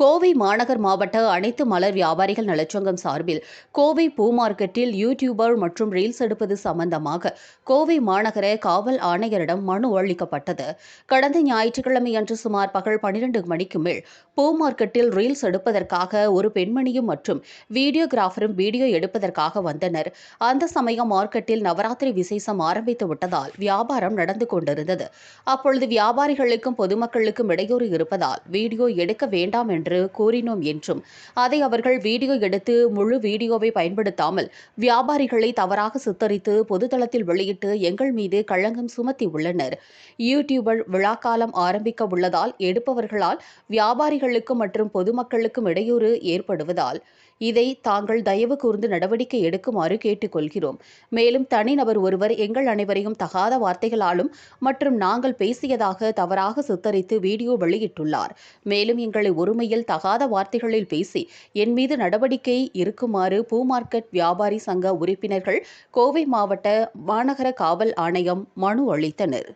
கோவை மாநகர் மாவட்ட அனைத்து மலர் வியாபாரிகள் நலச்சங்கம் சார்பில் கோவை பூ மார்க்கெட்டில் யூடியூபர் மற்றும் ரீல்ஸ் எடுப்பது சம்பந்தமாக கோவை மாநகர காவல் ஆணையரிடம் மனு அளிக்கப்பட்டது. கடந்த ஞாயிற்றுக்கிழமை அன்று சுமார் பகல் பனிரெண்டு மணிக்கு மேல் பூ மார்க்கெட்டில் ரீல்ஸ் எடுப்பதற்காக ஒரு பெண்மணியும் மற்றும் வீடியோகிராஃபரும் வீடியோ எடுப்பதற்காக வந்தனர். அந்த சமயம் மார்க்கெட்டில் நவராத்திரி விசேஷம் ஆரம்பித்து விட்டதால் வியாபாரம் நடந்து கொண்டிருந்தது. அப்பொழுது வியாபாரிகளுக்கும் பொதுமக்களுக்கும் இடையூறு இருப்பதால் வீடியோ எடுக்க வேண்டாம் என்று கூறினோம் என்றும். அதை அவர்கள் வீடியோ எடுத்து முழு வீடியோவை பயன்படுத்தாமல் வியாபாரிகளை தவறாக சித்தரித்து பொதுதளத்தில் வெளியிட்டு எங்கள் மீது களங்கம் சுமத்தி உள்ளனர். யூடியூபர் விழாக்காலம் ஆரம்பிக்க உள்ளதால் எடுப்பவர்களால் வியாபாரிகளுக்கும் மற்றும் பொதுமக்களுக்கும் இடையூறு ஏற்படுவதால் இதை தாங்கள் தயவு கூர்ந்து நடவடிக்கை எடுக்குமாறு கேட்டுக்கொள்கிறோம். மேலும் தனிநபர் ஒருவர் எங்கள் அனைவரையும் தகாத வார்த்தைகளாலும் மற்றும் நாங்கள் பேசியதாக தவறாக சித்தரித்து வீடியோ வெளியிட்டுள்ளார். மேலும் எங்களை ஒருமையில் தகாத வார்த்தைகளில் பேசி என் மீது நடவடிக்கை இருக்குமாறு பூ மார்க்கெட் வியாபாரி சங்க உறுப்பினர்கள் கோவை மாவட்ட மாநகர காவல் ஆணையம் மனு அளித்தனர்.